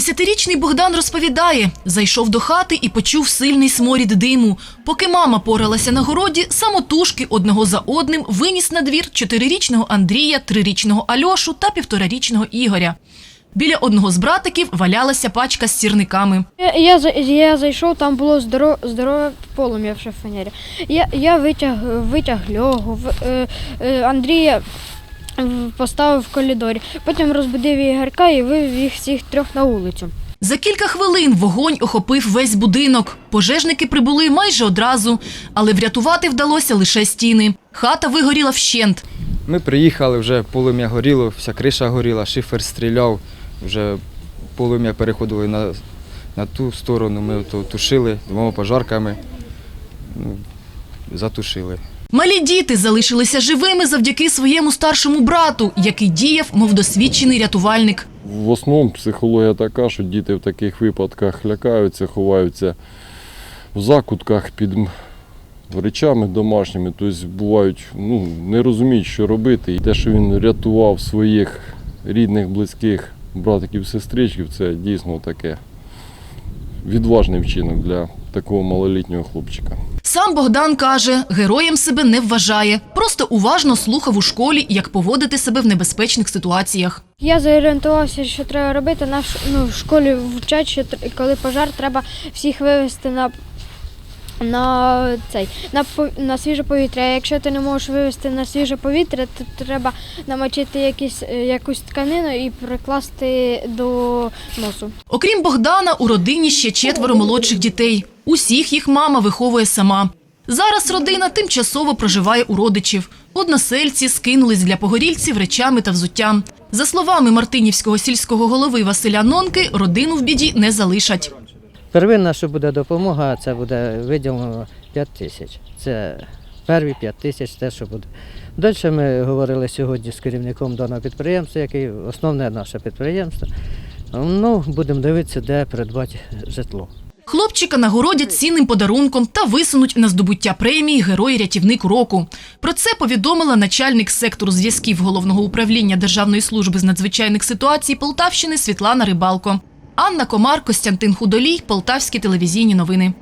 Десятирічний Богдан розповідає, зайшов до хати і почув сильний сморід диму. Поки мама поралася на городі, самотужки одного за одним виніс на двір чотирирічного Андрія, трирічного Альошу та півторарічного Ігоря. Біля одного з братиків валялася пачка з сірниками. Я, я, я зайшов, там було здорове, здорове полум'я в шифонері. Я, я витяг, витяг льогу, в- е, е, Андрія поставив в коридорі. Потім розбудив Ігорка і вивів їх всіх трьох на вулицю. За кілька хвилин вогонь охопив весь будинок. Пожежники прибули майже одразу, але врятувати вдалося лише стіни. Хата вигоріла вщент. Ми приїхали, вже полум'я горіло, вся криша горіла, шифер стріляв, вже полум'я переходило на, на ту сторону. Ми то тушили двома пожарками, ну, затушили. Малі діти залишилися живими завдяки своєму старшому брату, який діяв, мов досвідчений рятувальник. В основному психологія така, що діти в таких випадках лякаються, ховаються в закутках під речами домашніми. Тобто бувають, ну, не розуміють, що робити. І те, що він рятував своїх рідних, близьких братиків, сестричків, це дійсно таке відважний вчинок для такого малолітнього хлопчика. Сам Богдан каже, героєм себе не вважає, просто уважно слухав у школі, як поводити себе в небезпечних ситуаціях. Я зорієнтувався, що треба робити. Наш ну, в школі вчать, що коли пожар, треба всіх вивезти на, на, цей, на, на свіже повітря. А якщо ти не можеш вивезти на свіже повітря, то треба намочити якісь, е, якусь тканину і прикласти до носу. Окрім Богдана, у родині ще четверо молодших дітей. Усіх їх мама виховує сама. Зараз родина тимчасово проживає у родичів. Односельці скинулись для погорільців речами та взуттям. За словами Мартинівського сільського голови Василя Нонки, родину в біді не залишать. Первинна, що буде допомога, це буде виділено 5 тисяч. Це перві 5 тисяч, те, що буде. Далі ми говорили сьогодні з керівником даного підприємства, який основне наше підприємство. Ну, будемо дивитися, де придбати житло. Хлопчика нагородять цінним подарунком та висунуть на здобуття премії Герой-рятівник року. Про це повідомила начальник сектору зв'язків головного управління Державної служби з надзвичайних ситуацій Полтавщини Світлана Рибалко. Анна Комар, Костянтин Худолій, Полтавські телевізійні новини.